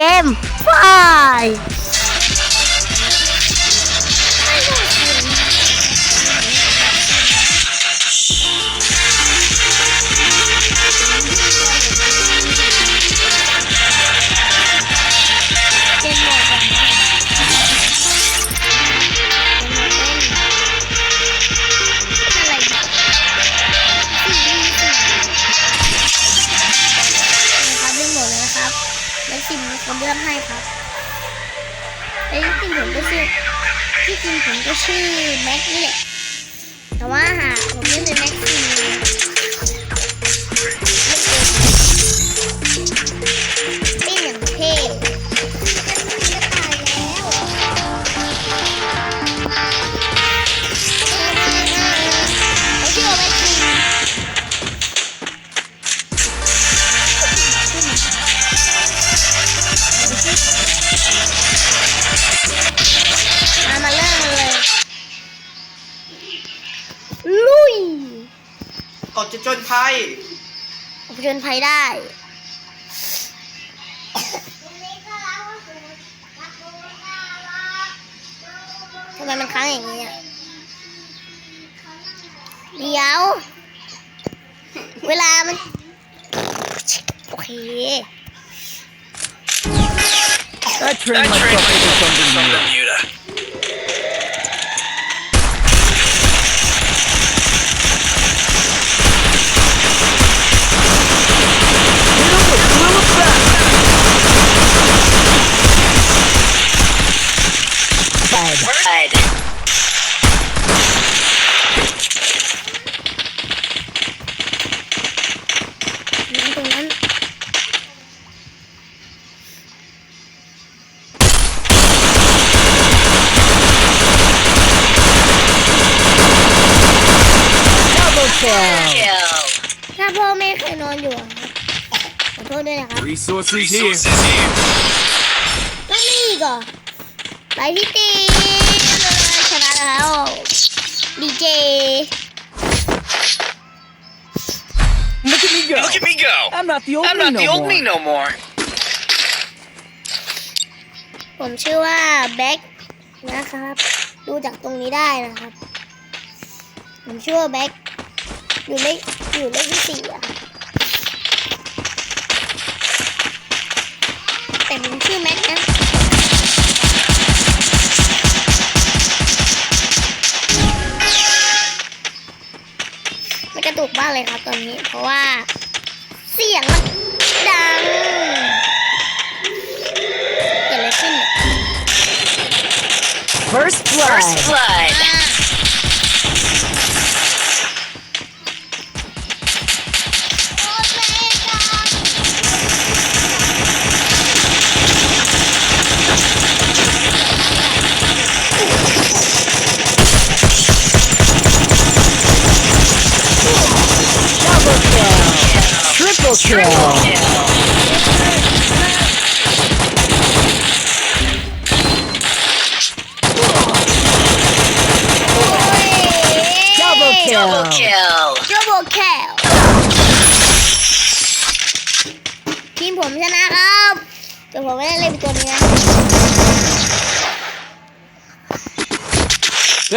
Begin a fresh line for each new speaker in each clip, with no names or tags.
เกมไฟ
จริ จะ
จนภัย
ผจญภัยได้ ทำไมมันค้างอย่างนี้อะเดี๋ยว เวลามัน โอเค
I trained myself to do something new.
นตรงนั้น
Double kill
ถ้าพ่อแม่เคยนอนอยู่อะครับขอโทษด้วยนะครับ
Resources here.
ก็มีอีกเหรอไปที่ตี ชนะแล้วดีเจ
Look at me go.
Look at me go.
I'm not the old
I'm
me
not
no
the old
more.
me no more.
ผมชื่อว่าแบ็คนะครับ ดูจากตรงนี้ได้นะครับ ผมชื่อว่าแบ็คอยู่เลขอยู่เลขที่สี่อะครับแต่ผมชื่อแม็กนะ ไม่กระตุกบ้างเลยครับตอนนี้เพราะว่า เสียงมันดังเกิดอะไรขึ้นเนี่ย
First blood พิล Double kill
มครับแต่ผมไม่ได้เล่นตัวนี้นะ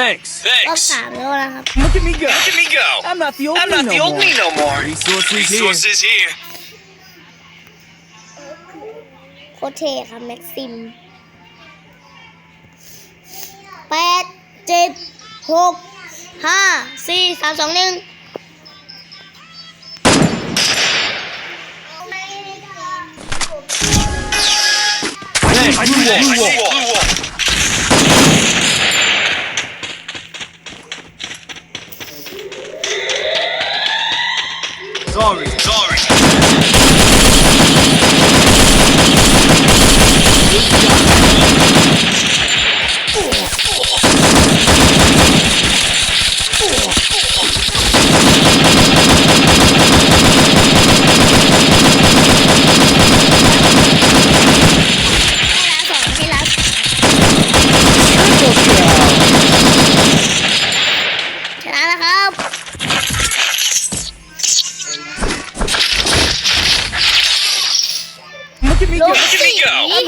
Thanks.
รอบสามแล้วนะครับ
Look at me go.
Look at me go.
I'm not the old
I'm
me
not
no
the old
more.
me no more.
Resources here.
Resources here.
โคตรเท่ครับแม็กซิมแปดเจ็ดหกห้าสี่สามสองหนึ่ง
Thanks.
I
You
see
won't.
blue wall.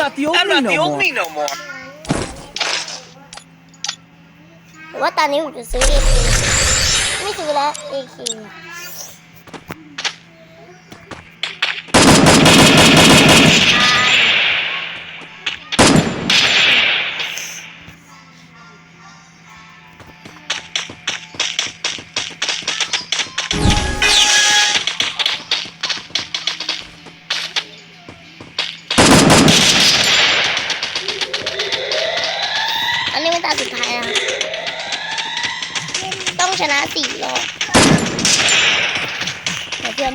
Not the old
I'm
me
not
no
the old
more.
me no more.
หรือว่าตอนนี้ผมจะซื้อ AK ไม่ซื้อแล้ว AK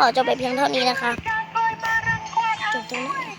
ขอจบไปเพียงเท่านี้นะคะจบตรงนี้